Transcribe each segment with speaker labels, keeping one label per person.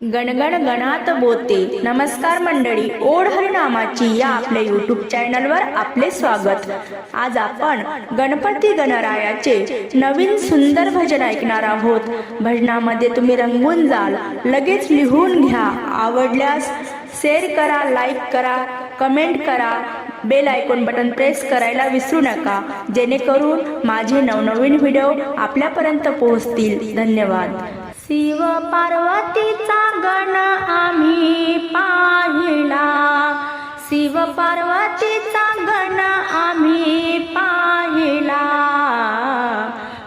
Speaker 1: गणगण गणात बोते. नमस्कार मंडळी ओढ हरिनामाची या आपल्या युट्यूब चॅनलवर आपले स्वागत. आज आपण गणपती गणरायाचे नवीन सुंदर भजन ऐकणार आहोत. भजनामध्ये तुम्ही रंगून जाल लगेच लिहून घ्या. आवडल्यास शेअर करा लाईक करा कमेंट करा. बेल आयकॉन बटन प्रेस करायला विसरू नका. जेणेकरून माझे नवनवीन व्हिडिओ आपल्यापर्यंत पोहोचतील. धन्यवाद. शिव पार्वतीचा गण आम्ही पाहिला. शिव पार्वतीचा गण आम्ही पाहिला.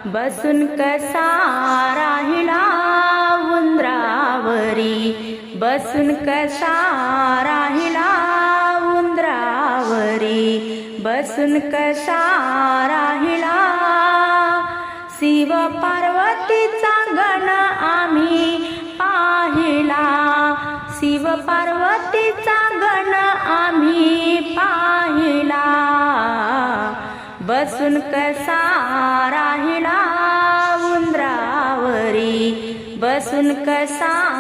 Speaker 1: बसून कसा राहिला उंदरावरी? बसून कसा राहिला उंदरावरी? बसून कसा राहिला? शिव पार्वती शिव पार्वतीचा गण आम्ही पाहिला. बसून कसा राहिला उंदरावरी. बसून कसा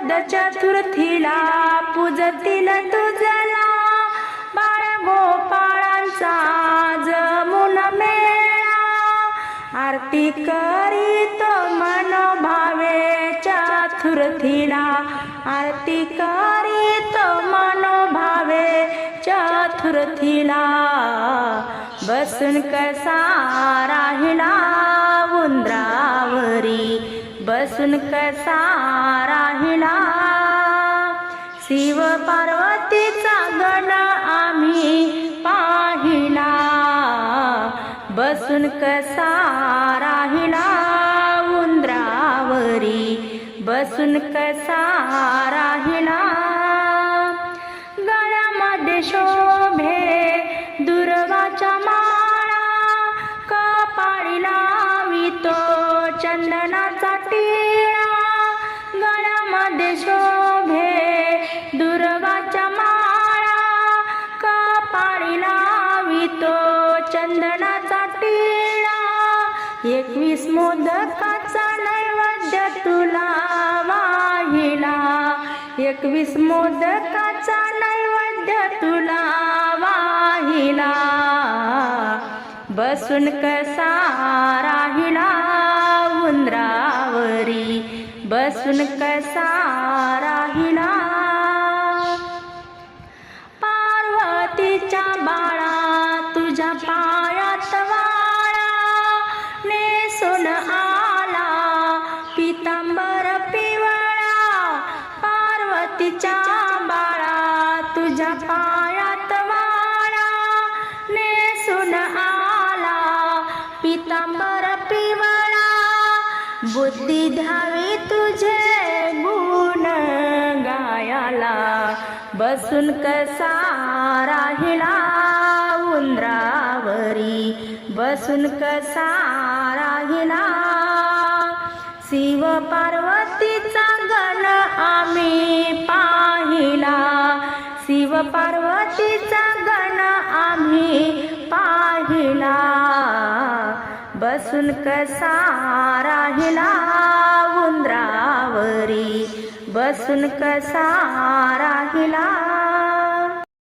Speaker 1: भाद्रपद चतुर्थीला पूजतील तुझला. बाळ गोपाळांचा जमून मेळा. आरती करीत मनोभावे चतुर्थीला आरती करीत मनोभावे चतुर्थीला बसून कसा राहिला उंदरावरी बसून कसा पाहिला शिव पार्वतीचा गण आम्ही पाहिला. बसून कसा राहिला उंदरावरी. बसून कसा राहिला. गळ्यामध्ये शोभे दुर्वाच्या माळा कपाळी लावितो चंदनाचा टी शोभे दुर्गाच्या माळा कपाळी लावितो? चंदनाचा टिळा. एकवीस मोदकाचा नैवेद्य तुला वाहिला. एकवीस मोदकाचा नैवेद्य तुला वाहिला. बसून कसा राहिला उंदरावरी? बसून कसा तुझ्या पायात वाळा नेसून आला. पितांबर पिवळा पार्वतीच्या बाळा तुझ्या पायात वाळा नेसून आला. पितांबर पिवळा बुद्धी द्यावी तुझे गुण गायाला. बसून कसा बसून कसा राहिला शिव पार्वतीचा गण आम्ही पाहिला. शिव पार्वतीचा गण आम्ही पाहिला. बसून कसा राहिला उंदरावरी. बसून कसा राहिला